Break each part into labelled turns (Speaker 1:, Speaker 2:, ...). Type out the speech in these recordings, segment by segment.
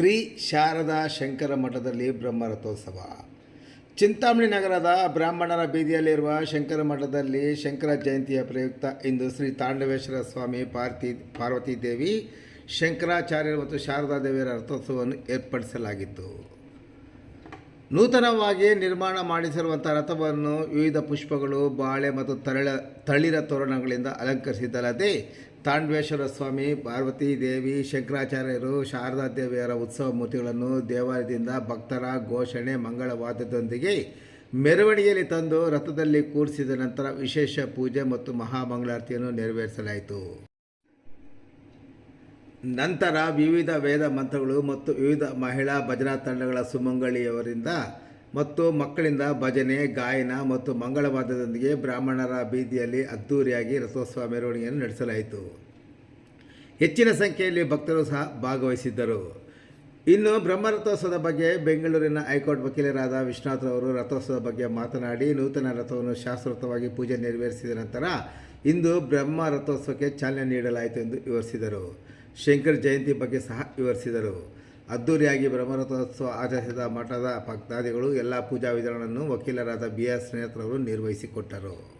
Speaker 1: ಶ್ರೀ ಶಾರದಾ ಶಂಕರ ಮಠದಲ್ಲಿ ಬ್ರಹ್ಮರಥೋತ್ಸವ. ಚಿಂತಾಮಣಿ ನಗರದ ಬ್ರಾಹ್ಮಣರ ಬೀದಿಯಲ್ಲಿರುವ ಶಂಕರ ಮಠದಲ್ಲಿ ಶಂಕರ ಜಯಂತಿಯ ಪ್ರಯುಕ್ತ ಇಂದು ಶ್ರೀ ತಾಂಡವೇಶ್ವರ ಸ್ವಾಮಿ ಪಾರ್ತಿ ಪಾರ್ವತಿ ದೇವಿ ಶಂಕರಾಚಾರ್ಯರು ಮತ್ತು ಶಾರದಾ ದೇವಿಯರ ರಥೋತ್ಸವವನ್ನು ಏರ್ಪಡಿಸಲಾಗಿತ್ತು. ನೂತನವಾಗಿ ನಿರ್ಮಾಣ ಮಾಡಿಸಿರುವಂಥ ರಥವನ್ನು ವಿವಿಧ ಪುಷ್ಪಗಳು, ಬಾಳೆ ಮತ್ತು ತರಳ, ತಳಿರ ತೋರಣಗಳಿಂದ ಅಲಂಕರಿಸಿದ್ದಲ್ಲದೆ, ತಾಂಡವೇಶ್ವರ ಸ್ವಾಮಿ, ಪಾರ್ವತಿ ದೇವಿ, ಶಂಕರಾಚಾರ್ಯರು, ಶಾರದಾ ದೇವಿಯರ ಉತ್ಸವ ಮೂರ್ತಿಗಳನ್ನು ದೇವಾಲಯದಿಂದ ಭಕ್ತರ ಘೋಷಣೆ ಮಂಗಳವಾದದೊಂದಿಗೆ ಮೆರವಣಿಗೆಯಲ್ಲಿ ತಂದು ರಥದಲ್ಲಿ ಕೂರಿಸಿದ ನಂತರ ವಿಶೇಷ ಪೂಜೆ ಮತ್ತು ಮಹಾಮಂಗಳಾರತಿಯನ್ನು ನೆರವೇರಿಸಲಾಯಿತು. ನಂತರ ವಿವಿಧ ವೇದ ಮಂತ್ರಗಳು ಮತ್ತು ವಿವಿಧ ಮಹಿಳಾ ಭಜನಾ ತಂಡಗಳ ಸುಮಂಗಳಿಯವರಿಂದ ಮತ್ತು ಮಕ್ಕಳಿಂದ ಭಜನೆ, ಗಾಯನ ಮತ್ತು ಮಂಗಳವಾದದೊಂದಿಗೆ ಬ್ರಾಹ್ಮಣರ ಬೀದಿಯಲ್ಲಿ ಅದ್ದೂರಿಯಾಗಿ ರಥೋತ್ಸವ ಮೆರವಣಿಗೆಯನ್ನು ನಡೆಸಲಾಯಿತು. ಹೆಚ್ಚಿನ ಸಂಖ್ಯೆಯಲ್ಲಿ ಭಕ್ತರು ಸಹ ಭಾಗವಹಿಸಿದ್ದರು. ಇನ್ನು ಬ್ರಹ್ಮರಥೋತ್ಸವದ ಬಗ್ಗೆ ಬೆಂಗಳೂರಿನ ಹೈಕೋರ್ಟ್ ವಕೀಲರಾದ ವಿಶ್ವನಾಥ್ರವರು ರಥೋತ್ಸವದ ಬಗ್ಗೆ ಮಾತನಾಡಿ, ನೂತನ ರಥವನ್ನು ಶಾಸ್ತ್ರೋಕ್ತವಾಗಿ ಪೂಜೆ ನೆರವೇರಿಸಿದ ನಂತರ ಇಂದು ಬ್ರಹ್ಮ ರಥೋತ್ಸವಕ್ಕೆ ಚಾಲನೆ ನೀಡಲಾಯಿತು ಎಂದು ವಿವರಿಸಿದರು. ಶಂಕರ್ ಜಯಂತಿ ಬಗ್ಗೆ ಸಹ ವಿವರಿಸಿದರು. ಅದ್ದೂರಿಯಾಗಿ ಬ್ರಹ್ಮರಥೋತ್ಸವ ಆಚರಿಸಿದ ಮಠದ ಭಕ್ತಾದಿಗಳು ಎಲ್ಲ ಪೂಜಾ ವಿಧಾನಗಳನ್ನು ವಕೀಲರಾದ ಬಿ ಆರ್ ಸ್ನೇಹಿತರವರು ನಿರ್ವಹಿಸಿಕೊಟ್ಟರು.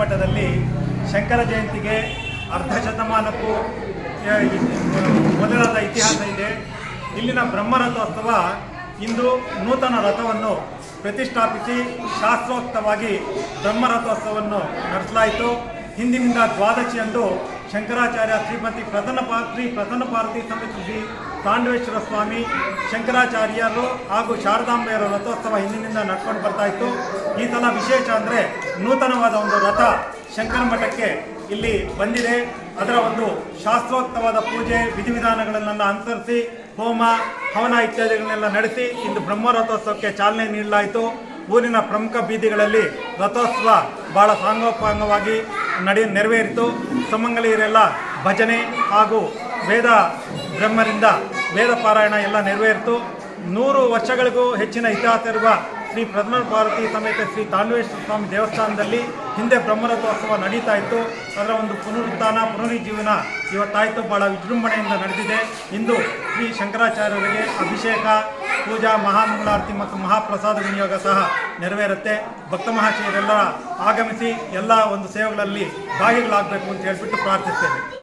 Speaker 2: ಮಠದಲ್ಲಿ ಶಂಕರ ಜಯಂತಿಗೆ ಅರ್ಧ ಶತಮಾನಕ್ಕೂ ಮೊದಲಾದ ಇತಿಹಾಸ ಇದೆ. ಇಲ್ಲಿನ ಬ್ರಹ್ಮರಥೋತ್ಸವ ಇಂದು ನೂತನ ರಥವನ್ನು ಪ್ರತಿಷ್ಠಾಪಿಸಿ ಶಾಸ್ತ್ರೋಕ್ತವಾಗಿ ಬ್ರಹ್ಮರಥೋತ್ಸವವನ್ನು ನಡೆಸಲಾಯಿತು. ಹಿಂದಿನಿಂದ ದ್ವಾದಶಿಯಂದು ಶಂಕರಾಚಾರ್ಯ ಶ್ರೀಮತಿ ಪ್ರಸನ್ನ ಶ್ರೀ ಪ್ರಸನ್ನ ಭಾರತಿ ಸಮಿತಿ ತಾಂಡವೇಶ್ವರ ಸ್ವಾಮಿ, ಶಂಕರಾಚಾರ್ಯರು ಹಾಗೂ ಶಾರದಾಂಬೆಯರ ರಥೋತ್ಸವ ಹಿಂದಿನಿಂದ ನಡ್ಕೊಂಡು ಬರ್ತಾ ಇತ್ತು. ಈ ಸಲ ವಿಶೇಷ ಅಂದರೆ ನೂತನವಾದ ಒಂದು ರಥ ಶಂಕರ ಮಠಕ್ಕೆ ಇಲ್ಲಿ ಬಂದಿದೆ. ಅದರ ಒಂದು ಶಾಸ್ತ್ರೋಕ್ತವಾದ ಪೂಜೆ, ವಿಧಿವಿಧಾನಗಳನ್ನೆಲ್ಲ ಅನುಸರಿಸಿ, ಹೋಮ, ಹವನ ಇತ್ಯಾದಿಗಳನ್ನೆಲ್ಲ ನಡೆಸಿ ಇಂದು ಬ್ರಹ್ಮ ರಥೋತ್ಸವಕ್ಕೆ ಚಾಲನೆ ನೀಡಲಾಯಿತು. ಊರಿನ ಪ್ರಮುಖ ಬೀದಿಗಳಲ್ಲಿ ರಥೋತ್ಸವ ಬಹಳ ಸಾಂಗೋಪಾಂಗವಾಗಿ ನಡೆ ನೆರವೇರಿತು. ಸುಮಂಗಲಿಯರೆಲ್ಲ ಭಜನೆ ಹಾಗೂ ವೇದ ಬ್ರಹ್ಮರಿಂದ ವೇದ ಪಾರಾಯಣ ಎಲ್ಲ ನೆರವೇರಿತು. ನೂರು ವರ್ಷಗಳಿಗೂ ಹೆಚ್ಚಿನ ಇತಿಹಾಸ ಇರುವ ಶ್ರೀ ಪ್ರಥಮ ಭಾರತಿ ಸಮೇತ ಶ್ರೀ ತಾಂಡವೇಶ್ವರ ಸ್ವಾಮಿ ದೇವಸ್ಥಾನದಲ್ಲಿ ಹಿಂದೆ ಬ್ರಹ್ಮರಥೋತ್ಸವ ನಡೀತಾ ಇತ್ತು. ಅದರ ಒಂದು ಪುನರುತ್ಥಾನ, ಪುನರುಜ್ಜೀವನ ಇವತ್ತಾಯಿತು. ಬಹಳ ವಿಜೃಂಭಣೆಯಿಂದ ನಡೆದಿದೆ. ಇಂದು ಶ್ರೀ ಶಂಕರಾಚಾರ್ಯರಿಗೆ ಅಭಿಷೇಕ, ಪೂಜಾ, ಮಹಾಮಂಗಳಾರತಿ ಮತ್ತು ಮಹಾಪ್ರಸಾದ ವಿನಿಯೋಗ ಸಹ ನೆರವೇರುತ್ತೆ. ಭಕ್ತ ಮಹಾಶಯರೆಲ್ಲ ಆಗಮಿಸಿ ಎಲ್ಲ ಒಂದು ಸೇವೆಗಳಲ್ಲಿ ಭಾಗಿಗಳಾಗಬೇಕು ಅಂತ ಹೇಳ್ಬಿಟ್ಟು ಪ್ರಾರ್ಥಿಸ್ತೇನೆ.